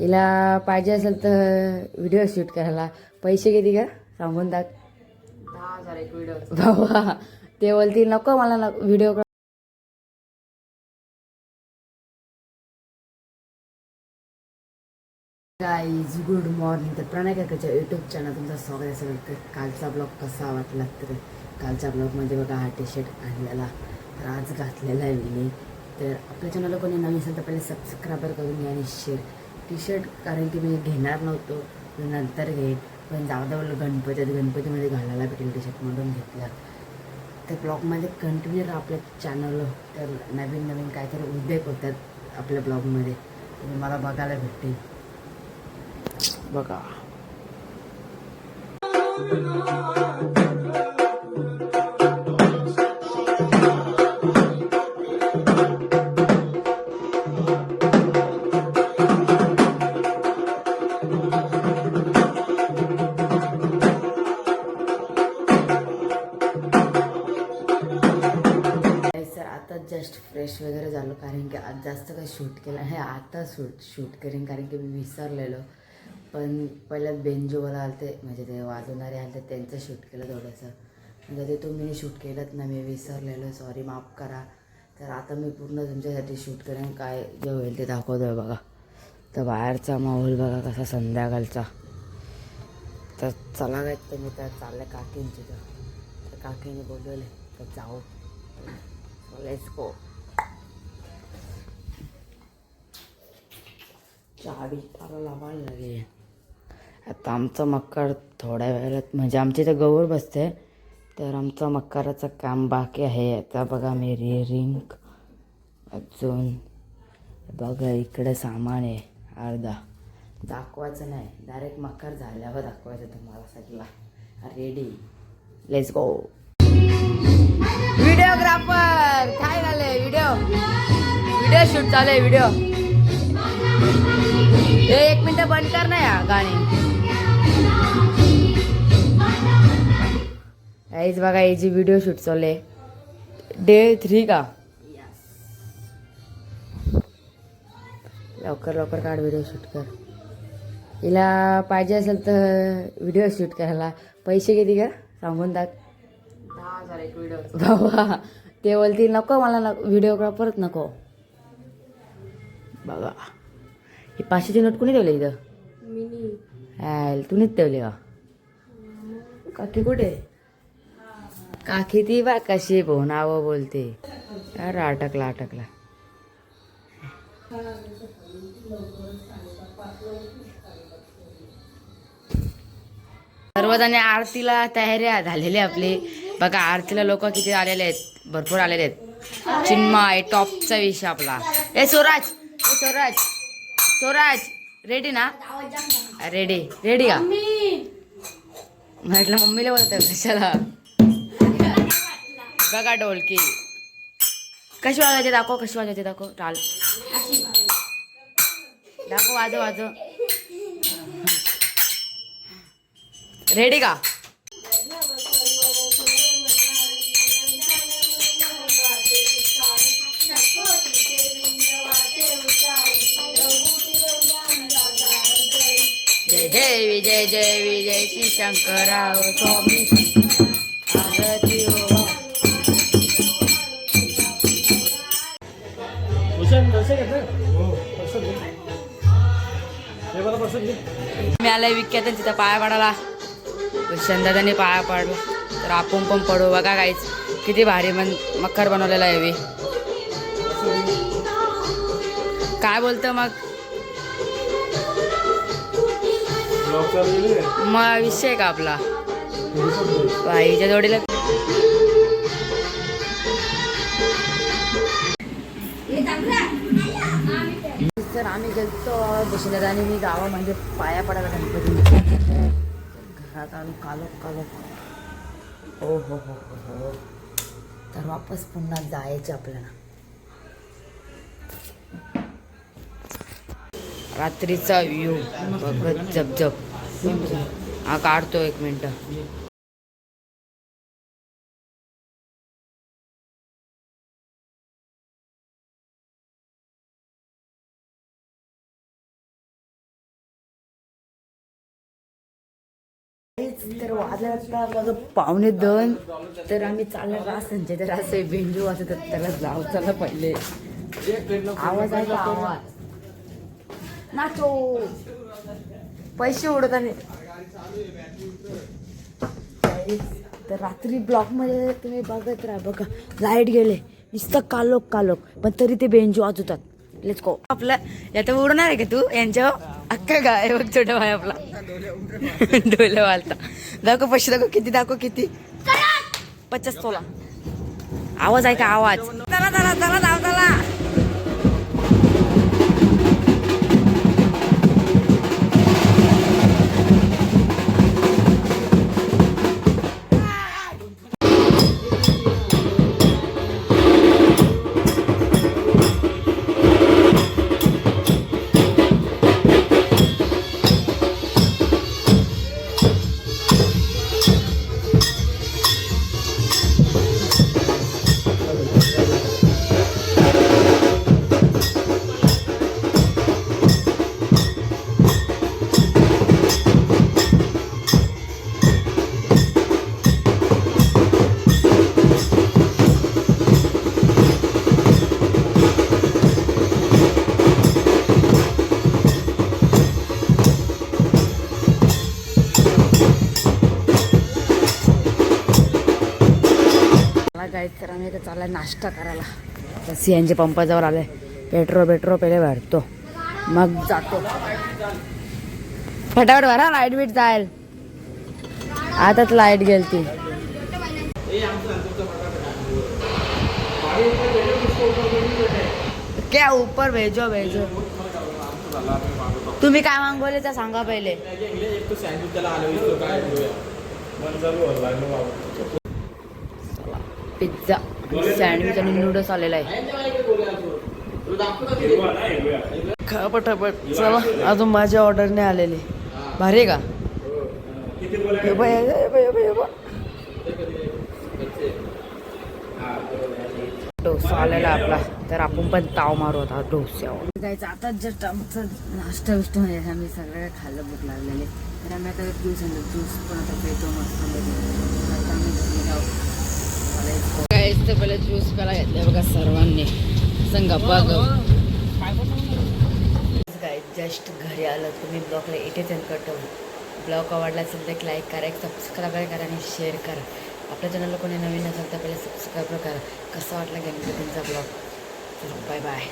हिला पाहिजे असेल तर व्हिडिओ शूट करायला. पैसे किती का सांगून टाक. दहा हजार व्हिडिओ बाबा ते बोलतील नको मला व्हिडिओ गाईज गुड मॉर्निंग तर प्रणय काकाच्या यूट्यूब चॅनल तुमचं स्वागत असेल तर कालचा ब्लॉग कसा वाटला तर कालच्या ब्लॉगमध्ये म्हणजे बघा हा टी शर्ट आणलेला. राज घातलेला आहे मी तर आपल्या चॅनलला कोणी नवीन असेल तर पहिले सबस्क्राईबर करून घ्या आणि शेअर टी शर्ट कारण की मी घेणार नव्हतो नंतर घेईन. पण जाऊ द्या बोललो गणपतीत गणपतीमध्ये घालायला भेटेल टी शर्ट म्हणून घेतला. त्या ब्लॉगमध्ये कंटिन्यू राहा आपल्या चॅनल तर नवीन नवीन काहीतरी उद्योग होतात आपल्या ब्लॉगमध्ये तुम्ही मला बघायला भेटतील. बघा. आता जस्ट फ्रेश वगैरे झालो कारण की आज जास्त काही शूट केलं हे आता शूट शूट करेन कारण की मी विसरलेलो. पण पहिल्यात बेंजोवाला आलते म्हणजे ते वाजवणारे आलते त्यांचं शूट केलं थोडंसं. म्हणजे ते तुम्ही शूट केलंच ना मी विसरलेलो. सॉरी माफ करा. तर आता मी पूर्ण तुमच्यासाठी शूट करेन. काय जे होईल ते दाखवतो बघा. तर बाहेरचा माहोल बघा कसा संध्याकाळचा. तर चला काय तर मी तर चाललं काकींची तर. तर काकीने बोलवले तर जाऊ. Let's go. चावी तारा लावायला लागेल आता आमचं मक्कार थोड्या वेळात म्हणजे आमची इथं गौर बसते तर आमचं मक्काराचं काम बाकी आहे. आता बघा मी रिंग अजून. बघा इकडे सामान आहे अर्धा. दाखवायचं नाही. डायरेक्ट मक्कार झाल्यावर दाखवायचं तुम्हाला सगळा रेडी लेट्स गो व्हिडिओग्राफर. काय झालंय व्हिडिओ? व्हिडिओ शूट चालू आहे व्हिडिओ. ए एक मिनिट बंद कर ना या गाणी. आईच बघा याची व्हिडिओ शूट चालू आहे डे थ्री का? लवकर लवकर काढ व्हिडिओ शूट कर. हिला पाहिजे असेल तर व्हिडिओ शूट करायला. पैसे किती का सांगून टाक. बाबा ते बोलतील नको मला व्हिडिओग्राफरच नको. बघा ही पाचशेची नोट कुणी ठेवली इथं? तुम्हीच ठेवली काकी कुठे? काकी ती बा कशी भोनावं बोलते. अरे अटकला अटकला. सर्वजण आरतीला तयाऱ्या झालेल्या आपली. बघा आरतीला लोक किती आलेले आहेत. भरपूर आलेले आहेत. चिन्मय टॉपचा विषय आपला. ए स्वराज. ए स्वराज. स्वराज रेडी ना? रेडी रेडी का? म्हटलं मम्मीला बोलत कशाला? बघा ढोलकी. कशी वाजायची दाखव कशी वाजायची दाखव. टाल दाखव वाजव वाजव. रेडी का? विजय जय विजय श्री शंकराव स्वामी. आरती हो. मी आलाय विख्यात तिथं पाया पडाला दादाने पाया पडला. तर आपण पण पडू. बघा काहीच किती भारी मन मकर बनवलेला आहे काय बोलतं मग? मग विषय का आपला? बाईच्या जोडीला तर आम्ही गेलतो बसलेला आणि मी गावा म्हणजे पाया पडायला गणपती. घरात आलो कालो कालो. हो हो हो हो हो. तर वापस पुन्हा जायचं आपल्याला. रात्रीचा व्यू बघत झपझप हा काढतो एक मिनटं. तर वाजला माझं पाहुणे दन तर आम्ही चालत असंचे तर असे बेंजू असं तर त्याला जाऊ चला पहिले. आवाज आहे आवाज? नाचो. पैसे उडत तर रात्री ब्लॉकमध्ये तुम्ही बघत राहा बघा. लाइट गेले. नुसतं कालोक कालोक पण तरी ते बेंजू वाजवतात. लेट्स गो आपलं यात उडणार आहे का तू? यांच्या अख्खा गाय बघ छोटा भाई आपला. डोले वालता. दाखव पैसे दाखव किती दाखव किती. पचास तोला. आवाज आहे का? आवाज. चला चला चला. धाव चला तर आम्ही आता चाललाय नाश्ता करायला. तर सी एन जी पंपाजवळ आलाय पेट्रोल पेट्रोल पहिले भरतो मग जातो. फटाफट भरा लाइट बीट जाईल. आताच लाइट गेलती. क्या ऊपर भेजो भेजो. तुम्ही काय मागवले तर सांगा पहिले. पिझ्झा. सँडविच आणि नूडल्स आलेला आहे. खा पटापट. चला अजून माझ्या ऑर्डरने आलेली. भारी आहे का. डोसा आलेला आपला. तर आपण पण ताव मारू आता डोस्यावर जायचं आता जस्ट आमचं नाश्ता बिष्ट म्हणजे आम्ही सगळं खाल्लं भूक लागलेले. तर आम्ही आता ज्यूस आणलं ज्यूस पण आता पेतो मस्त आता आम्ही जाऊ. काहीच तर पहिले ज्यूस प्यायला घेतले बघा सर्वांनी. असं बघ. काय जस्ट घरी आलं तुम्ही ब्लॉगला इथे एंड करतो. ब्लॉग आवडला असेल तर एक लाईक करा एक सबस्क्राईब करा आणि शेअर करा. आपल्या चॅनलला कोणी नवीन असेल तर पहिले सबस्क्राईब करा. कसा वाटला तुमचा ब्लॉग बाय बाय